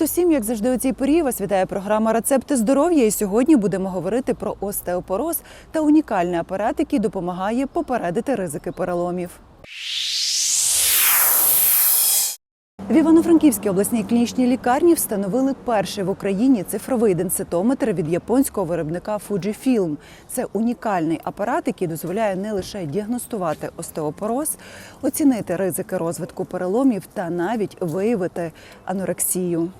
Привіт усім! Як завжди у цій порі вас вітає програма Рецепти здоров'я. І сьогодні будемо говорити про остеопороз та унікальний апарат, який допомагає попередити ризики переломів. В Івано-Франківській обласній клінічній лікарні встановили перший в Україні цифровий денситометр від японського виробника Fujifilm. Це унікальний апарат, який дозволяє не лише діагностувати остеопороз, оцінити ризики розвитку переломів та навіть виявити анорексію.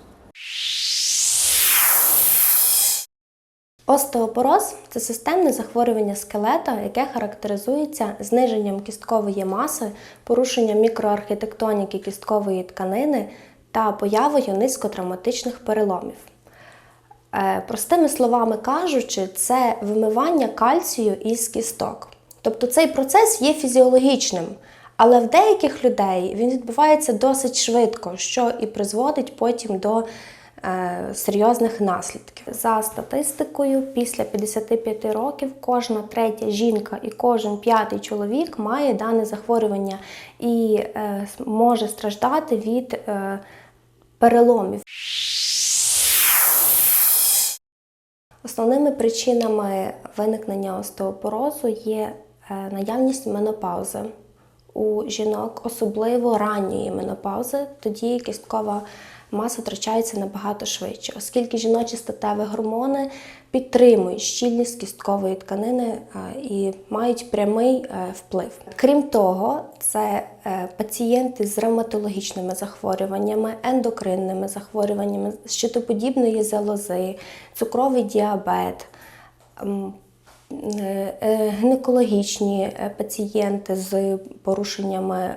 Остеопороз це системне захворювання скелета, яке характеризується зниженням кісткової маси, порушенням мікроархітектоніки кісткової тканини та появою низькотравматичних переломів. Е, Простими словами кажучи, це вимивання кальцію із кісток. Тобто цей процес є фізіологічним, але в деяких людей він відбувається досить швидко, що і призводить потім до серйозних наслідків. За статистикою, після 55 років кожна третя жінка і кожен п'ятий чоловік має дане захворювання і е, може страждати від е, переломів. Основними причинами виникнення остеопорозу є е, наявність менопаузи. У жінок особливо ранньої менопаузи, тоді кісткова маса втрачається набагато швидше, оскільки жіночі статеві гормони підтримують щільність кісткової тканини е, і мають прямий е, вплив. Крім того, це е, пацієнти з ревматологічними захворюваннями, ендокринними захворюваннями, щитоподібної залози, цукровий діабет. гінекологічні пацієнти з порушеннями,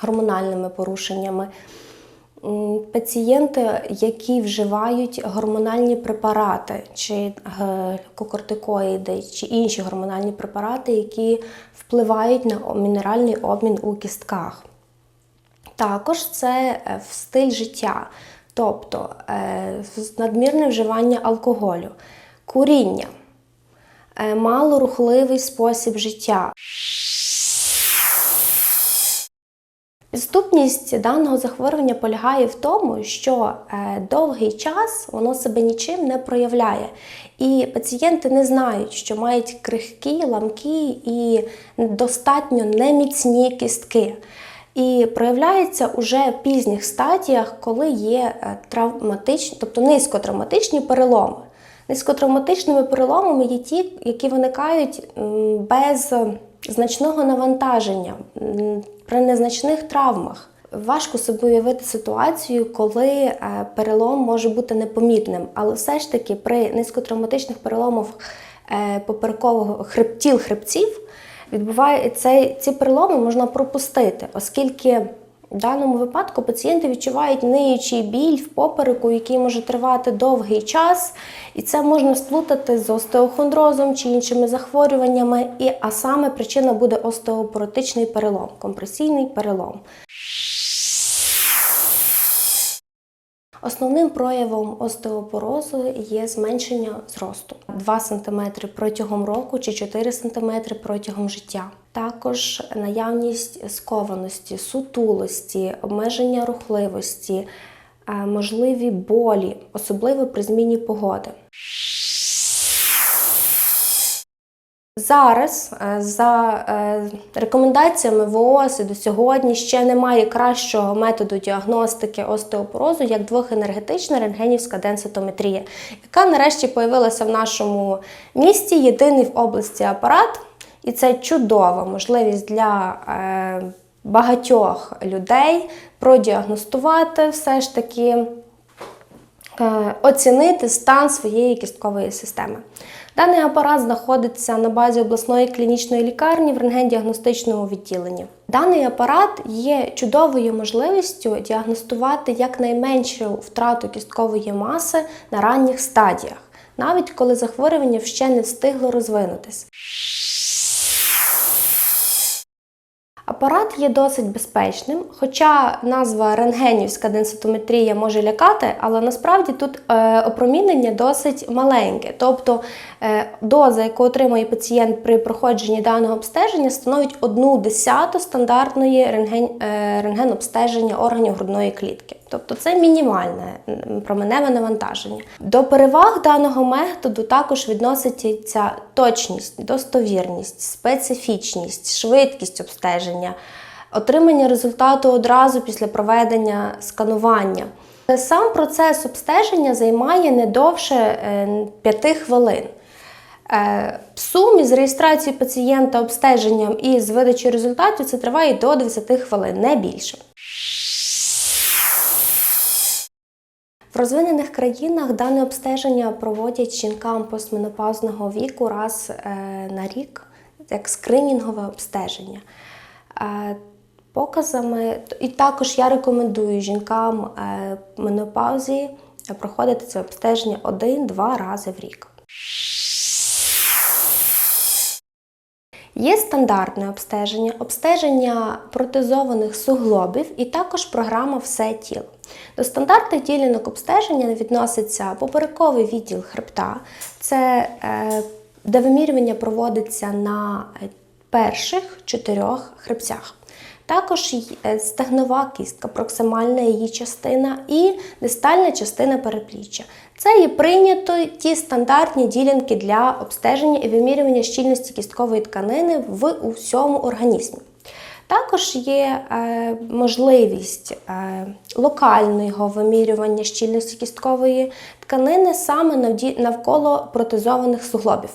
гормональними порушеннями, пацієнти, які вживають гормональні препарати, чи глюкокортикоїди, чи інші гормональні препарати, які впливають на мінеральний обмін у кістках. Також це е, в стиль життя, тобто е, надмірне вживання алкоголю, куріння, е, малорухливий спосіб життя. Підступність даного захворювання полягає в тому, що е, довгий час воно себе нічим не проявляє. І пацієнти не знають, що мають крихкі, ламкі і достатньо неміцні кістки. І проявляється уже в пізніх стадіях, коли є е, травматичні, тобто низькотравматичні переломи. Низькотравматичними переломами є ті, які виникають без значного навантаження, при незначних травмах. Важко собі уявити ситуацію, коли е, перелом може бути непомітним, але все ж таки при низькотравматичних переломах е, поперекового хребтіл хребців відбуває цей, ці переломи можна пропустити, оскільки в даному випадку пацієнти відчувають ниючий біль в попереку, який може тривати довгий час, і це можна сплутати з остеохондрозом чи іншими захворюваннями. І, а саме причина буде остеопоротичний перелом, компресійний перелом. Основним проявом остеопорозу є зменшення зросту 2 см протягом року чи 4 см протягом життя. Також наявність скованості, сутулості, обмеження рухливості, е, можливі болі, особливо при зміні погоди. Зараз е, за е, рекомендаціями ВООЗ до сьогодні ще немає кращого методу діагностики остеопорозу, як двохенергетична рентгенівська денситометрія, яка нарешті появилася в нашому місті, єдиний в області апарат, і це чудова можливість для е, багатьох людей продіагностувати все ж таки е, оцінити стан своєї кісткової системи. Даний апарат знаходиться на базі обласної клінічної лікарні в рентген-діагностичному відділенні. Даний апарат є чудовою можливістю діагностувати якнайменшу втрату кісткової маси на ранніх стадіях, навіть коли захворювання ще не встигло розвинутись. Апарат є досить безпечним, хоча назва рентгенівська денситометрія може лякати, але насправді тут е, опромінення досить маленьке. Тобто доза, яку отримує пацієнт при проходженні даного обстеження, становить одну десяту стандартної рентген, е, рентген-обстеження органів грудної клітки. Тобто це мінімальне променеве навантаження. До переваг даного методу також відноситься точність, достовірність, специфічність, швидкість обстеження, отримання результату одразу після проведення сканування. Сам процес обстеження займає не довше 5 хвилин. Е, В сумі з реєстрацією пацієнта обстеженням і з видачею результатів це триває до 20 хвилин, не більше. В розвинених країнах дане обстеження проводять жінкам постменопаузного віку раз е, на рік, як скринінгове обстеження. Е, Показами, і також я рекомендую жінкам е, менопаузі проходити це обстеження один-два рази в рік. Є стандартне обстеження, обстеження протезованих суглобів і також програма Все тіло. До стандартних ділянок обстеження відноситься поперековий відділ хребта, це е, де вимірювання проводиться на е, перших чотирьох хребцях. Також е, стегнова кістка, проксимальна її частина і дистальна частина перепліччя. Це є прийнято ті стандартні ділянки для обстеження і вимірювання щільності кісткової тканини в усьому організмі. Також є е, можливість е, локального вимірювання щільності кісткової тканини саме навколо протезованих суглобів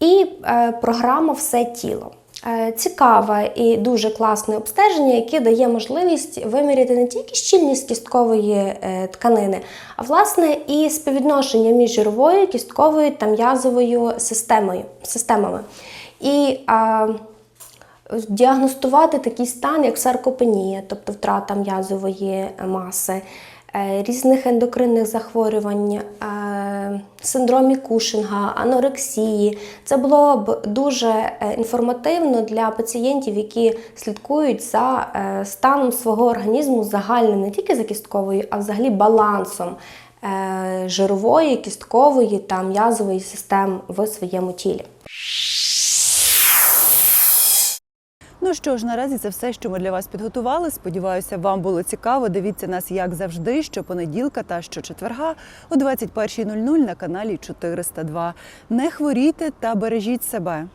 і е, програма Все тіло. Е, Цікаве і дуже класне обстеження, яке дає можливість виміряти не тільки щільність кісткової е, тканини, а власне і співвідношення між жировою, кістковою та м'язовою системою, системами. І е, діагностувати такий стан, як саркопенія, тобто втрата м'язової маси, різних ендокринних захворювань, е, синдромі Кушинга, анорексії. Це було б дуже е, інформативно для пацієнтів, які слідкують за е, станом свого організму загальним, не тільки за кістковою, а взагалі балансом е, жирової, кісткової та м'язової систем в своєму тілі. Ну що ж, наразі це все, що ми для вас підготували. Сподіваюся, вам було цікаво. Дивіться нас як завжди, щопонеділка та щочетверга о 21.00 на каналі 402. Не хворійте та бережіть себе.